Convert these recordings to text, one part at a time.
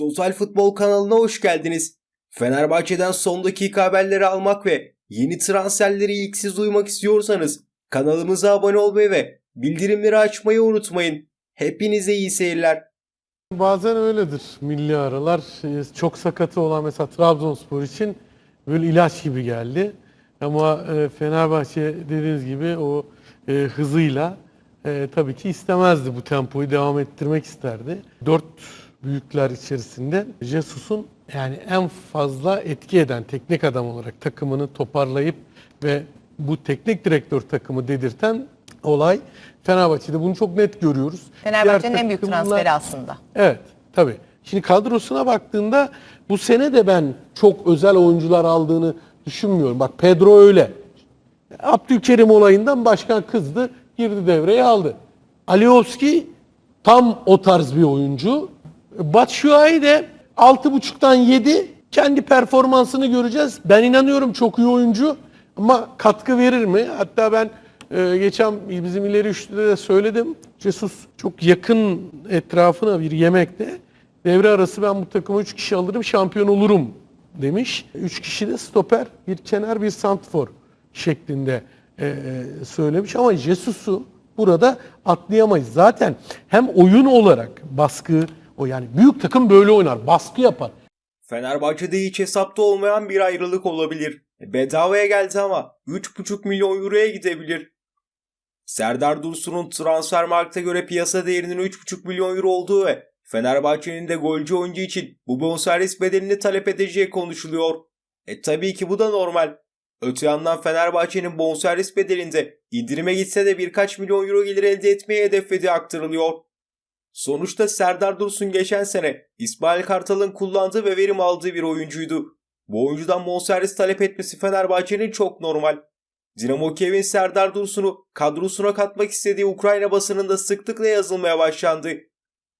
Total Futbol kanalına hoş geldiniz. Fenerbahçe'den son dakika haberleri almak ve yeni transferleri ilk siz duymak istiyorsanız kanalımıza abone olmayı ve bildirimleri açmayı unutmayın. Hepinize iyi seyirler. Bazen öyledir milli aralar. Ee, Çok sakatı olan mesela Trabzonspor için böyle ilaç gibi geldi. Ama e, Fenerbahçe dediğiniz gibi o e, hızıyla e, tabii ki istemezdi bu tempoyu devam ettirmek isterdi. Dört büyükler içerisinde Jesus'un yani en fazla etki eden teknik adam olarak takımını toparlayıp ve bu teknik direktör takımı dedirten olay Fenerbahçe'de bunu çok net görüyoruz. Fenerbahçe'nin en büyük transferi aslında. Evet, tabii. Şimdi kadrosuna baktığında bu sene de ben çok özel oyuncular aldığını düşünmüyorum. Bak Pedro öyle. Abdülkerim olayından başkan kızdı, girdi devreye aldı. Alioski tam o tarz bir oyuncu. Batshuayi de 6.5'tan 7. Kendi performansını göreceğiz. Ben inanıyorum çok iyi oyuncu ama katkı verir mi? Hatta ben e, geçen bizim ileri üçlüde de söyledim. Jesus çok yakın etrafına bir yemekte devre arası ben bu takıma 3 kişi alırım şampiyon olurum demiş. 3 kişi de stoper, bir kenar, bir santfor şeklinde e, e, söylemiş ama Jesus'u burada atlayamayız. Zaten hem oyun olarak baskı o yani büyük takım böyle oynar, baskı yapar. Fenerbahçe'de hiç hesapta olmayan bir ayrılık olabilir. Bedavaya geldi ama 3,5 milyon euroya gidebilir. Serdar Dursun'un transfer markete göre piyasa değerinin 3,5 milyon euro olduğu ve Fenerbahçe'nin de golcü oyuncu için bu bonservis bedelini talep edeceği konuşuluyor. E tabii ki bu da normal. Öte yandan Fenerbahçe'nin bonservis bedelinde indirime gitse de birkaç milyon euro gelir elde etmeye hedeflediği aktarılıyor. Sonuçta Serdar Dursun geçen sene İsmail Kartal'ın kullandığı ve verim aldığı bir oyuncuydu. Bu oyuncudan bonservis talep etmesi Fenerbahçe'nin çok normal. Dinamo Kiev'in Serdar Dursun'u kadrosuna katmak istediği Ukrayna basınında sıklıkla yazılmaya başlandı.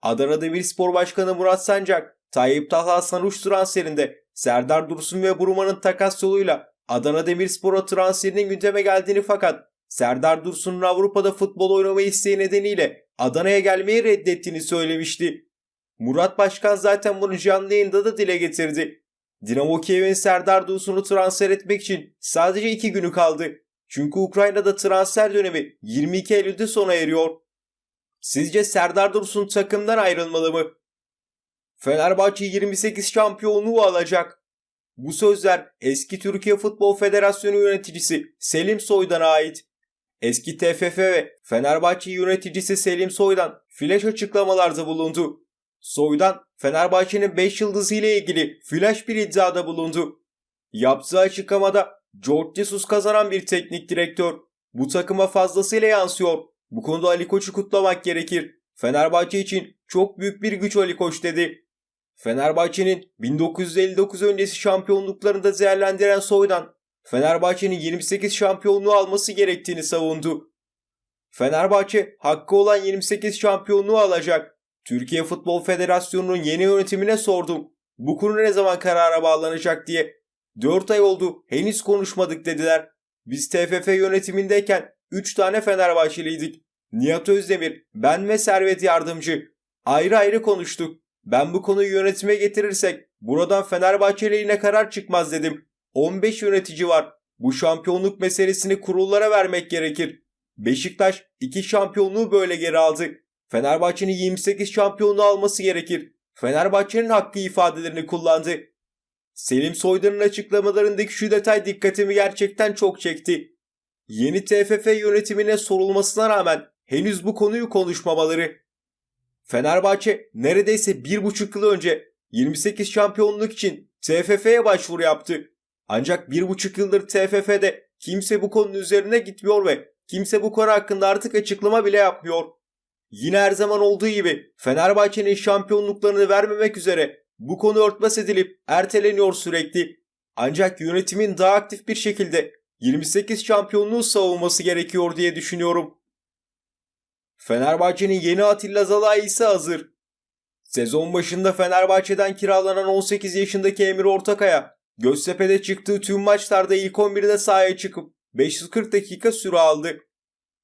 Adana Demirspor Başkanı Murat Sancak, Tayyip Talha Sanuç transferinde Serdar Dursun ve Buruma'nın takas yoluyla Adana Demirspor'a transferinin gündeme geldiğini fakat Serdar Dursun'un Avrupa'da futbol oynamayı isteği nedeniyle Adana'ya gelmeyi reddettiğini söylemişti. Murat Başkan zaten bunu canlı yayında da dile getirdi. Dinamo Kiev'in Serdar Dursun'u transfer etmek için sadece iki günü kaldı. Çünkü Ukrayna'da transfer dönemi 22 Eylül'de sona eriyor. Sizce Serdar Dursun takımdan ayrılmalı mı? Fenerbahçe 28 şampiyonluğu alacak. Bu sözler eski Türkiye Futbol Federasyonu yöneticisi Selim Soydan'a ait. Eski TFF ve Fenerbahçe yöneticisi Selim Soydan flash açıklamalarda bulundu. Soydan Fenerbahçe'nin 5 yıldızı ile ilgili flash bir iddiada bulundu. Yaptığı açıklamada George Jesus kazanan bir teknik direktör. Bu takıma fazlasıyla yansıyor. Bu konuda Ali Koç'u kutlamak gerekir. Fenerbahçe için çok büyük bir güç Ali Koç dedi. Fenerbahçe'nin 1959 öncesi şampiyonluklarında değerlendiren Soydan, Fenerbahçe'nin 28 şampiyonluğu alması gerektiğini savundu. Fenerbahçe hakkı olan 28 şampiyonluğu alacak. Türkiye Futbol Federasyonu'nun yeni yönetimine sordum. Bu konu ne zaman karara bağlanacak diye. 4 ay oldu henüz konuşmadık dediler. Biz TFF yönetimindeyken 3 tane Fenerbahçeliydik. Nihat Özdemir, ben ve Servet Yardımcı. Ayrı ayrı konuştuk. Ben bu konuyu yönetime getirirsek buradan Fenerbahçe lehine karar çıkmaz dedim. 15 yönetici var. Bu şampiyonluk meselesini kurullara vermek gerekir. Beşiktaş 2 şampiyonluğu böyle geri aldı. Fenerbahçe'nin 28 şampiyonluğu alması gerekir. Fenerbahçe'nin hakkı ifadelerini kullandı. Selim Soydan'ın açıklamalarındaki şu detay dikkatimi gerçekten çok çekti. Yeni TFF yönetimine sorulmasına rağmen henüz bu konuyu konuşmamaları. Fenerbahçe neredeyse bir buçuk yıl önce 28 şampiyonluk için TFF'ye başvuru yaptı. Ancak bir buçuk yıldır TFF'de kimse bu konunun üzerine gitmiyor ve kimse bu konu hakkında artık açıklama bile yapmıyor. Yine her zaman olduğu gibi Fenerbahçe'nin şampiyonluklarını vermemek üzere bu konu örtbas edilip erteleniyor sürekli. Ancak yönetimin daha aktif bir şekilde 28 şampiyonluğu savunması gerekiyor diye düşünüyorum. Fenerbahçe'nin yeni Atilla Zalai ise hazır. Sezon başında Fenerbahçe'den kiralanan 18 yaşındaki Emir Ortakaya, Göztepe'de çıktığı tüm maçlarda ilk 11'de sahaya çıkıp 540 dakika süre aldı.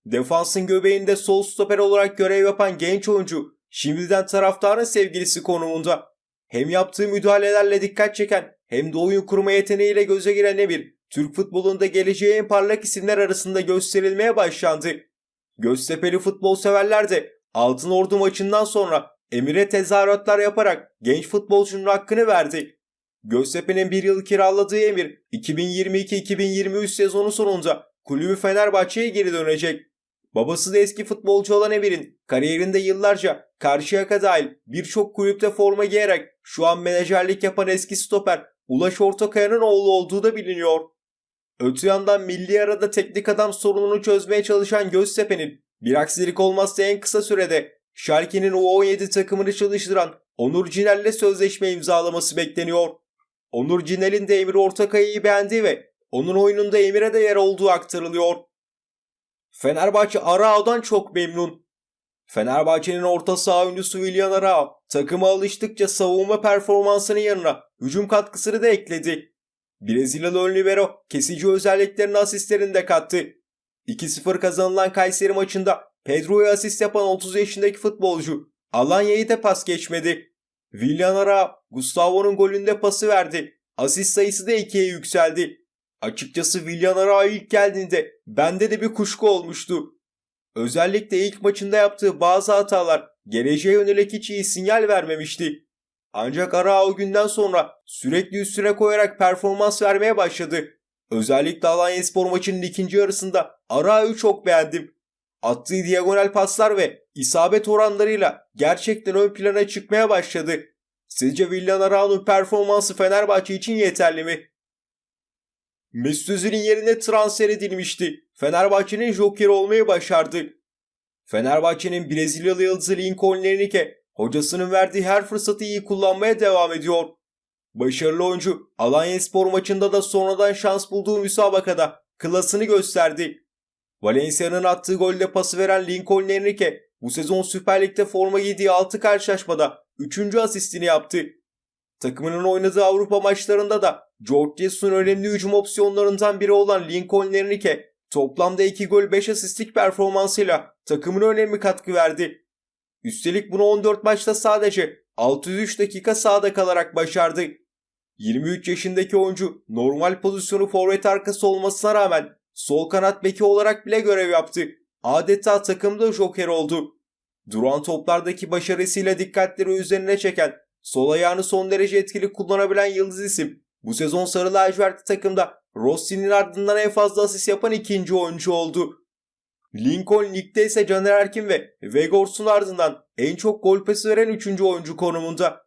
Defansın göbeğinde sol stoper olarak görev yapan genç oyuncu şimdiden taraftarın sevgilisi konumunda. hem yaptığı müdahalelerle dikkat çeken hem de oyun kurma yeteneğiyle göze giren Emir, Türk futbolunda geleceği en parlak isimler arasında gösterilmeye başlandı. Göztepe'li futbol severler de Altın Ordu maçından sonra Emir'e tezahüratlar yaparak genç futbolcunun hakkını verdi. Göztepe'nin bir yıl kiraladığı Emir 2022-2023 sezonu sonunda kulübü Fenerbahçe'ye geri dönecek. Babası da eski futbolcu olan Emir'in kariyerinde yıllarca Karşıyaka dahil birçok kulüpte forma giyerek şu an menajerlik yapan eski stoper Ulaş Ortakaya'nın oğlu olduğu da biliniyor. Öte yandan milli arada teknik adam sorununu çözmeye çalışan Göztepe'nin bir aksilik olmazsa en kısa sürede Schalke'nin U17 takımını çalıştıran Onur Cinel'le sözleşme imzalaması bekleniyor. Onur Cinel'in de Emir Ortakaya'yı beğendiği ve onun oyununda Emir'e de yer olduğu aktarılıyor. Fenerbahçe Arao'dan çok memnun. Fenerbahçe'nin orta saha oyuncusu Willian Arao takıma alıştıkça savunma performansının yanına hücum katkısını da ekledi. Brezilyalı ön libero kesici özelliklerini asistlerini de kattı. 2-0 kazanılan Kayseri maçında Pedro'ya asist yapan 30 yaşındaki futbolcu Alanya'yı da pas geçmedi. Willian Arao Gustavo'nun golünde pası verdi. Asist sayısı da 2'ye yükseldi. Açıkçası Willian Arao ilk geldiğinde bende de bir kuşku olmuştu. Özellikle ilk maçında yaptığı bazı hatalar geleceğe yönelik hiç iyi sinyal vermemişti. Ancak Arao o günden sonra sürekli üstüne koyarak performans vermeye başladı. Özellikle Alanyaspor maçının ikinci yarısında Arao'yu çok beğendim. Attığı diagonal paslar ve isabet oranlarıyla gerçekten ön plana çıkmaya başladı. Sizce Villan Arao'nun performansı Fenerbahçe için yeterli mi? Mesut Özil'in yerine transfer edilmişti. Fenerbahçe'nin joker olmayı başardı. Fenerbahçe'nin Brezilyalı yıldızı Lincoln Lernike hocasının verdiği her fırsatı iyi kullanmaya devam ediyor. Başarılı oyuncu Alanyaspor maçında da sonradan şans bulduğu müsabakada klasını gösterdi. Valencia'nın attığı golde pası veren Lincoln Enrique bu sezon Süper Lig'de forma giydiği 6 karşılaşmada 3. asistini yaptı. Takımının oynadığı Avrupa maçlarında da George Jesus'un önemli hücum opsiyonlarından biri olan Lincoln Enrique toplamda 2 gol 5 asistlik performansıyla takımına önemli katkı verdi. Üstelik bunu 14 maçta sadece 603 dakika sahada kalarak başardı. 23 yaşındaki oyuncu normal pozisyonu forvet arkası olmasına rağmen sol kanat beki olarak bile görev yaptı. Adeta takımda joker oldu. Duran toplardaki başarısıyla dikkatleri üzerine çeken, sol ayağını son derece etkili kullanabilen yıldız isim. Bu sezon sarı lacivertli takımda Rossi'nin ardından en fazla asist yapan ikinci oyuncu oldu. Lincoln ligde ise Caner Erkin ve Vegors'un ardından en çok gol pası veren üçüncü oyuncu konumunda.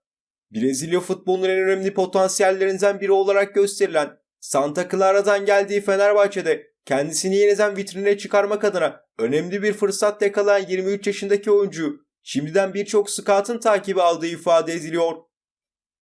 Brezilya futbolunun en önemli potansiyellerinden biri olarak gösterilen Santa Clara'dan geldiği Fenerbahçe'de kendisini yeniden vitrine çıkarmak adına önemli bir fırsat yakalayan 23 yaşındaki oyuncu şimdiden birçok scout'ın takibi aldığı ifade ediliyor.